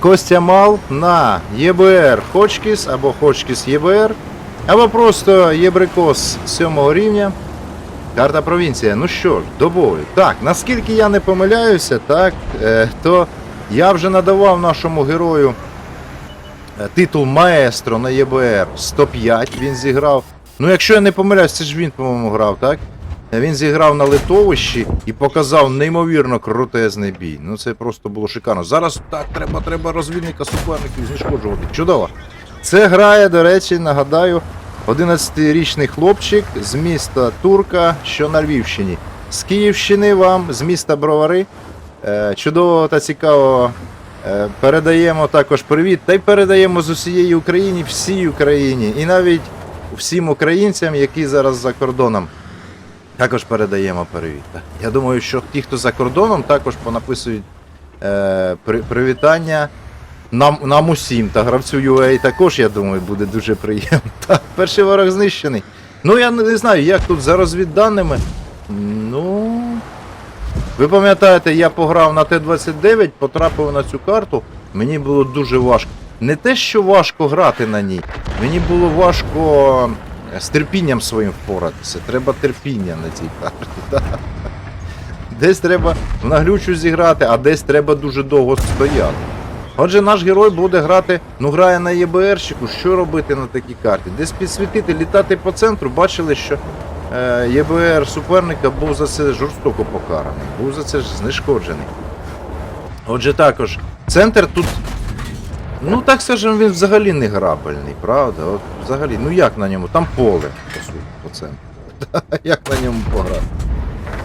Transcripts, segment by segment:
Костя Мал на ЄБР Хочкіс або Хочкіс ЄБР, або просто Єбрикос 7 рівня. Карта провінція. Ну що ж, до бою. Так, наскільки я не помиляюся, так, е, то я вже надавав нашому герою е, титул Маестро на ЄБР 105 він зіграв. Ну, якщо я не помиляюсь, це ж він, по-моєму, грав, так? Він зіграв на литовищі і показав неймовірно крутезний бій. Ну це просто було шикарно. Зараз так, треба, треба розвідника суперників знешкоджувати. Чудово. Це грає, до речі, нагадаю, 11-річний хлопчик з міста Турка, що на Львівщині. З Київщини вам, з міста Бровари. Е, Чудово та цікаво. Е, Передаємо також привіт та й передаємо з усієї України всій Україні і навіть всім українцям, які зараз за кордоном. Також передаємо привіт. Я думаю, що ті, хто за кордоном, також понаписують е, при, привітання нам, нам усім. Та гравцю UA також, я думаю, буде дуже приємно. Так, перший ворог знищений. Ну, я не знаю, як тут за розвідданими. Ну. Ви пам'ятаєте, я пограв на Т-29, потрапив на цю карту. Мені було дуже важко. Не те, що важко грати на ній, мені було важко з терпінням своїм впоратися. Треба терпіння на цій карті. Десь треба в наглючу зіграти, а десь треба дуже довго стояти. Отже, наш герой буде грати, ну грає на ЄБРщику, що робити на такій карті? Десь підсвітити, літати по центру, бачили, що е, ЄБР суперника був за це жорстоко покараний, був за це знешкоджений. Отже, також центр тут Ну, так скажемо, він взагалі не грабельний, правда? От взагалі, ну як на ньому? Там поле, по суті, по центру. як на ньому пограти?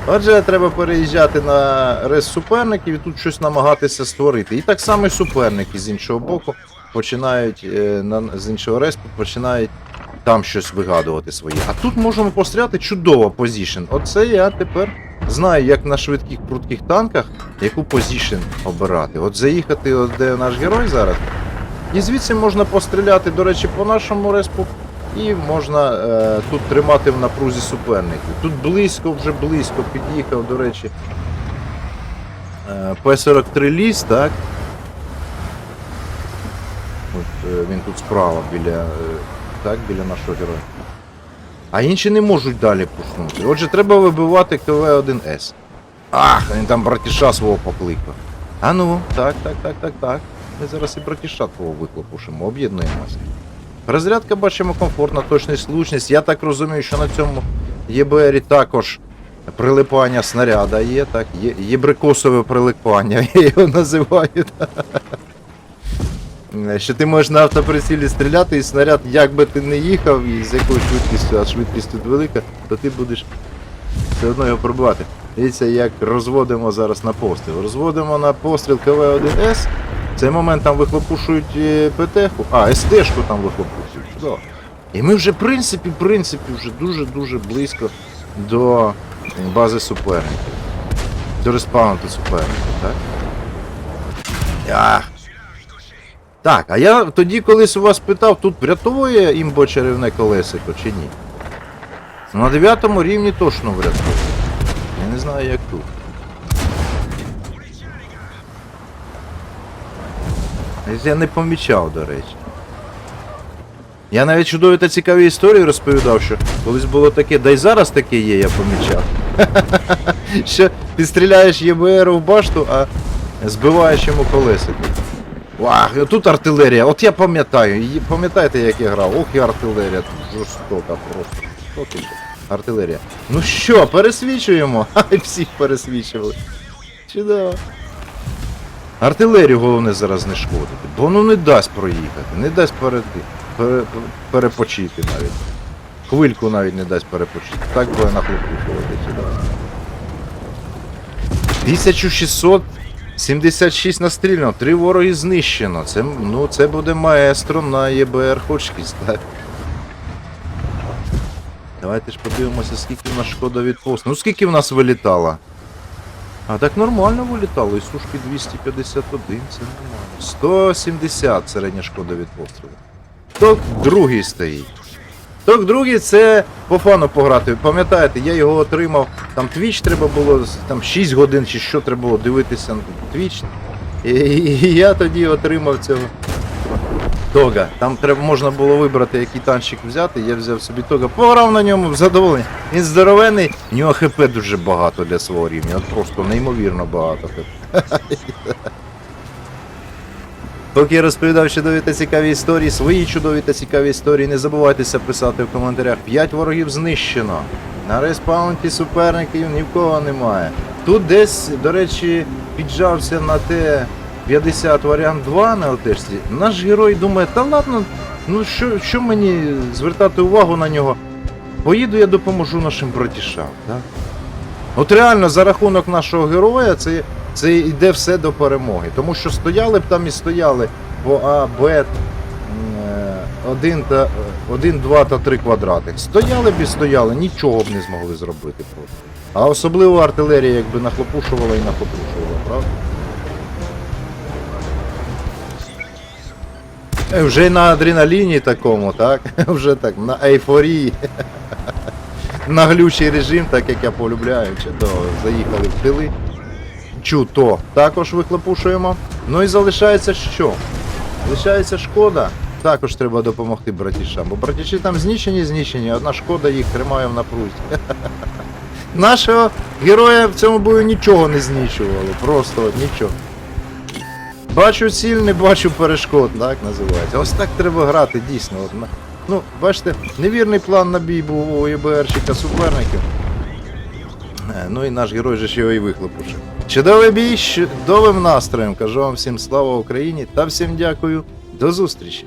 Отже, треба переїжджати на рез суперників і тут щось намагатися створити. І так само суперники з іншого боку починають е, з іншого респу починають там щось вигадувати своє. А тут можемо постріляти чудово позішн. Оце я тепер знаю, як на швидких прутких танках, яку позішн обирати. От заїхати, от де наш герой зараз. І звідси можна постріляти, до речі, по нашому респу. І можна е, тут тримати в напрузі суперників. Тут близько, вже близько під'їхав, до речі. Е, П-43 ліс, так? От е, він тут справа біля, е, так, біля нашого героя. А інші не можуть далі пушнути. Отже, треба вибивати КВ-1С. Ах, він там братіша свого покликав. А ну, так, так, так, так, так. Ми зараз і братіша твого виклопушимо, об'єднуємося. Розрядка бачимо комфортна, точність, слушність. Я так розумію, що на цьому ЄБРі також прилипання снаряда є, так, є єбрикосове прилипання, я його називаю. Що ти можеш на автоприцілі стріляти, і снаряд, як би ти не їхав, і з якою швидкістю, а швидкість тут велика, то ти будеш все одно його пробивати. Дивіться, як розводимо зараз на постріл. Розводимо на постріл КВ-1С. Цей момент там вихлопушують е, ПТ-ку, а, СТ-шку там вихлопушують. Чудово. І ми вже, в принципі, в принципі, вже дуже-дуже близько до бази суперників. До респаунту суперників, так? Ах. Так, а я тоді колись у вас питав, тут врятує імбо чарівне колесико чи ні? На 9 рівні точно врятує. Я не знаю як тут. Я не помічав, до речі. Я навіть чудові та цікаві історії розповідав, що колись було таке, да й зараз таке є, я помічав. Що ти стріляєш ЄБР в башту, а збиваєш йому колесико. Вах, тут артилерія. От я пам'ятаю. Пам'ятаєте, як я грав? Ох і артилерія. Тут жорстока просто. Артилерія. Ну що, пересвічуємо? Ай, всіх пересвічували. Чудово. Артилерію головне зараз не шкодити, бо воно не дасть проїхати, не дасть перейти, пере, перепочити навіть. Хвильку навіть не дасть перепочити. Так буде нахлопушувати сюди. 1676 настріляно, три вороги знищено. Це, ну, це буде маестро на ЄБР Хочкіс, так? Давайте ж подивимося, скільки в нас шкода від посту. Ну скільки в нас вилітало? А так нормально вилітало, і сушки 251, це нормально. 170 середня шкода від пострілу. Ток другий стоїть. Ток другий це по фану пограти. Пам'ятаєте, я його отримав. Там твіч треба було, там 6 годин чи що треба було дивитися на твіч. І, і я тоді отримав цього Тога. Там треба можна було вибрати, який танчик взяти. Я взяв собі Тога, пограв на ньому задоволений. Він здоровений, в нього ХП дуже багато для свого рівня. От просто неймовірно багато. Поки я розповідав чудові та цікаві історії, свої чудові та цікаві історії, не забувайтеся писати в коментарях. 5 ворогів знищено. На респаунті суперників ні в кого немає. Тут десь, до речі, піджався на те 50 варіант 2 на ЛТшці. Наш герой думає, та ладно, ну що, що мені звертати увагу на нього? Поїду я допоможу нашим братішам. Так? От реально за рахунок нашого героя це, це йде все до перемоги. Тому що стояли б там і стояли по А, Б, м, е, один, та, е, один, два та три квадрати. Стояли б і стояли, нічого б не змогли зробити просто. А особливо артилерія якби нахлопушувала і нахлопушувала, правда? Вже на адреналіні такому, так? Вже так, на ейфорії. на глючий режим, так як я полюбляю, чудово. Заїхали в тили. Чуто також вихлопушуємо. Ну і залишається що? Залишається шкода. Також треба допомогти братішам, бо братіші там знищені, знищені, одна шкода їх тримає в напрузі. Нашого героя в цьому бою нічого не знищувало, просто нічого. Бачу ціль, не бачу перешкод, так називається. Ось так треба грати, дійсно. Ну, бачите, невірний план на бій був у ЄБРщика суперників. Е, Ну і наш герой же ж його і вихлопушив. Чудовий бій, чудовим настроєм. Кажу вам всім слава Україні та всім дякую. До зустрічі!